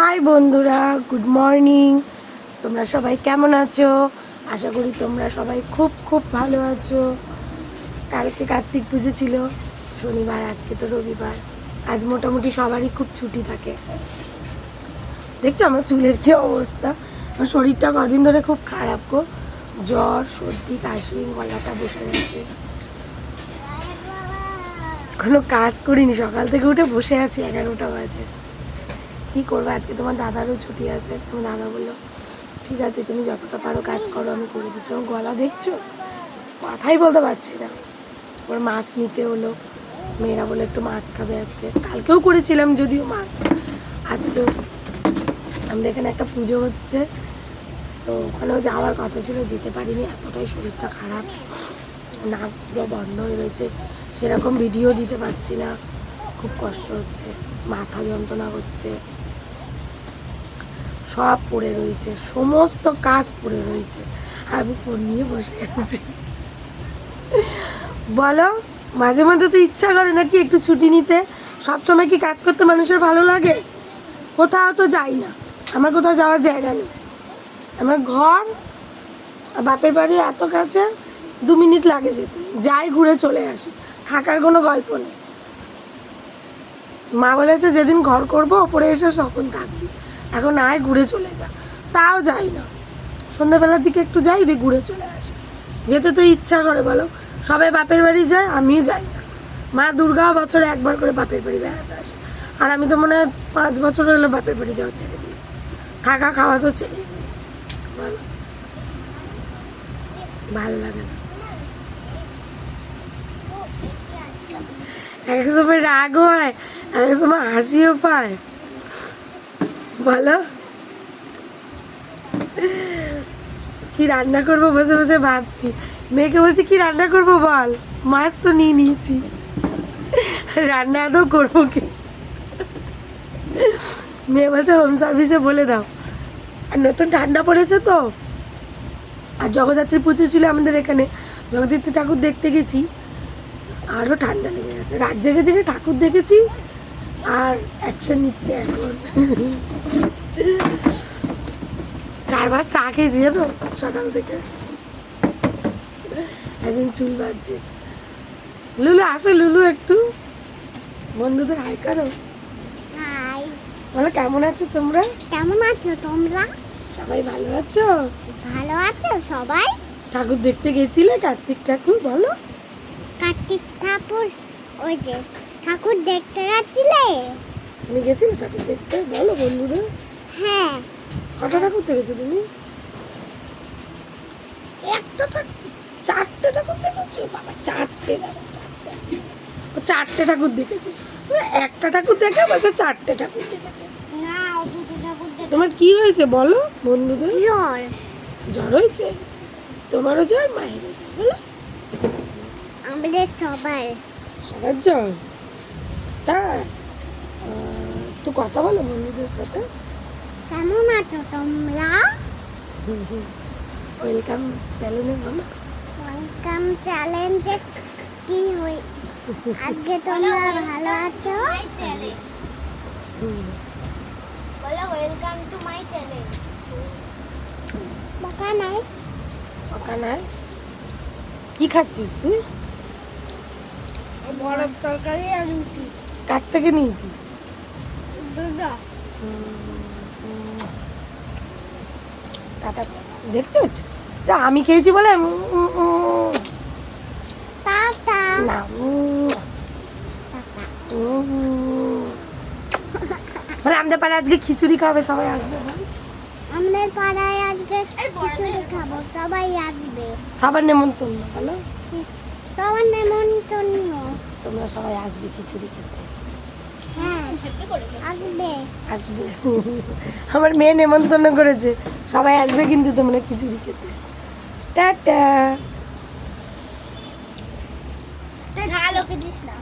High বন্ধুরা, good morning. তোমরা সবাই কেমন আছো? আশা করি তোমরা সবাই খুব খুব ভালো আছো। কালকে কার্তিক পুজো ছিল, শনিবার, আজকে তো রবিবার। আজ মোটামুটি সবারই খুব ছুটি থাকে। দেখছ আমার চুলের কি অবস্থা? আমার শরীরটা কদিন ধরে খুব খারাপ গো। জ্বর, সর্দি, কাশি, গলাটা বসে গেছে। কোনো কাজ করিনি, সকাল থেকে উঠে বসে আছি, এগারোটা বাজে। কি করব? আজকে তোমার দাদারও ছুটি আছে। তোমার দাদা বলল, ঠিক আছে, তুমি যতটা পারো কাজ করো, আমি করে দিচ্ছি। আমার গলা দেখছ? কথাই বলতে পারছি না। ওর মাছ নিতে হলো। মেয়েরা বলে একটু মাছ খাবে আজকে। কালকেও করেছিলাম যদিও মাছ। আজকেও। আমাদের এখানে একটা পুজো হচ্ছে। তো ওখানেও যাওয়ার কথা ছিল, যেতে পারিনি। এতটাই শরীরটা খারাপ। নাক পুরো বন্ধ হয়ে রয়েছে। সেরকম ভিডিও দিতে পারছি না। খুব কষ্ট হচ্ছে। মাথা যন্ত্রণা হচ্ছে। সব পড়ে রয়েছে, সমস্ত কাজ পড়ে রয়েছে। আর আমি ফোন নিয়ে বসে আছি। বলো, মাঝে মাঝে তো ইচ্ছা করে নাকি একটু ছুটি নিতে? সবসময় কি কাজ করতে মানুষের ভালো লাগে? কোথাও তো যাই না। আমার কোথাও যাওয়ার জায়গা নেই। আমার ঘর আর বাপের বাড়ি এত কাছে, দু মিনিট লাগে যেতে। যাই ঘুরে চলে আসি। থাকার কোনো গল্প নেই। মা বলেছে, যেদিন ঘর করব, ওপরে এসে তখন থাকবি। এখন আয় ঘুরে চলে যা। তাও যাই না। সন্ধ্যাবেলার দিকে একটু যাই, দিয়ে ঘুরে চলে আসি। যেতে তো ইচ্ছা করে, বলো। সবাই বাপের বাড়ি যায় আমি যাই না। মা দুর্গাও বছরে একবার করে বাপের বাড়ি বেড়াতে আসে। আর আমি তো মনে হয় পাঁচ বছর হলো বাপের বাড়ি যাওয়া ছেড়ে দিয়েছি। থাকা, খাওয়া তো ছেড়ে দিয়েছি। বলো। ভালো লাগে না। এক সময় রাগ হয় এক সময় হাসিও পায়। বলো কি রান্না করব বসে বসে ভাবছি। মেয়েকে বলছি, কি রান্না করব বল? মাছ তো নিয়ে নিয়েছি। রান্না আদৌ করব কি? মেয়ে বলছে হোম সার্ভিসে বলে দাও। আর নতুন ঠান্ডা পড়েছে তো। আর জগদ্ধাত্রী পুজো ছিল আমাদের এখানে। জগদ্ধাত্রী ঠাকুর দেখতে গেছি। আরও ঠান্ডা লেগে গেছে। রাত জেগে জেগে ঠাকুর দেখেছি। আর অ্যাকশন নিচ্ছে এখন। চারবার চা খেয়েছি জানো সকাল থেকে। একদিন চুল বাজছে। লুলু আসো লুলু একটু। বন্ধুদের হাই করো। বলো কেমন আছো তোমরা? কেমন আছো তোমরা? সবাই ভালো আছো? ভালো আছো সবাই? ঠাকুর দেখতে গেছিলে কার্তিক ঠাকুর বলো। কার্তিক ঠাকুর ওই যে ঠাকুর দেখতে যাচ্ছিলে? তুমি গেছিলে ঠাকুর দেখতে? বলো বন্ধুদের। হ্যাঁ। কটা ঠাকুর দেখেছ তুমি? একটা ঠাকুর চারটে ঠাকুর দেখেছ? বাবা চারটে দেখো চারটে ও চারটে ঠাকুর দেখেছে। ও একটা ঠাকুর দেখে বলছে চারটে ঠাকুর দেখেছে। না দুটো ঠাকুর তোমার কি হয়েছে বলো বন্ধুদের? জ্বর। জ্বর হয়েছে? তোমারও জ্বর মায়েরও জ্বর বলো। আমাদের সবাই সবার জ্বর? তাই? তো কথা বলো বন্ধুদের সাথে। কেমন আছো তোমরা? ওয়েলকাম চ্যানেলে বলো। ওয়েলকাম চ্যালেঞ্জে কি হই আজকে তোমরা ভালো আছো? হুম। বলো ওয়েলকাম টু মাই চ্যানেল বকা নাই? ওখানে কি খাচ্ছিস তুই? বরফ তরকারি আর রুটি। কার থেকে নিয়েছিস? টাটা। দেখছ আমি খেয়েছি বলে না উম। মানে আমাদের পাড়ায় আজকে খিচুড়ি খাবে সবাই আসবে বল। আমাদের পাড়ায় আজকে খিচুড়ি খাব সবাই আসবে। সবার নেমন্তন্ন বলো। সবার নেমন্তন্ন। তোমরা সবাই আসবে খিচুড়ি খেতে। আসবে। আমার মেয়ে নেমন্তন্ন করেছে। সবাই আসবে কিন্তু তোমরা খিচুড়ি খেতে। টাটা। ভালো দিস না।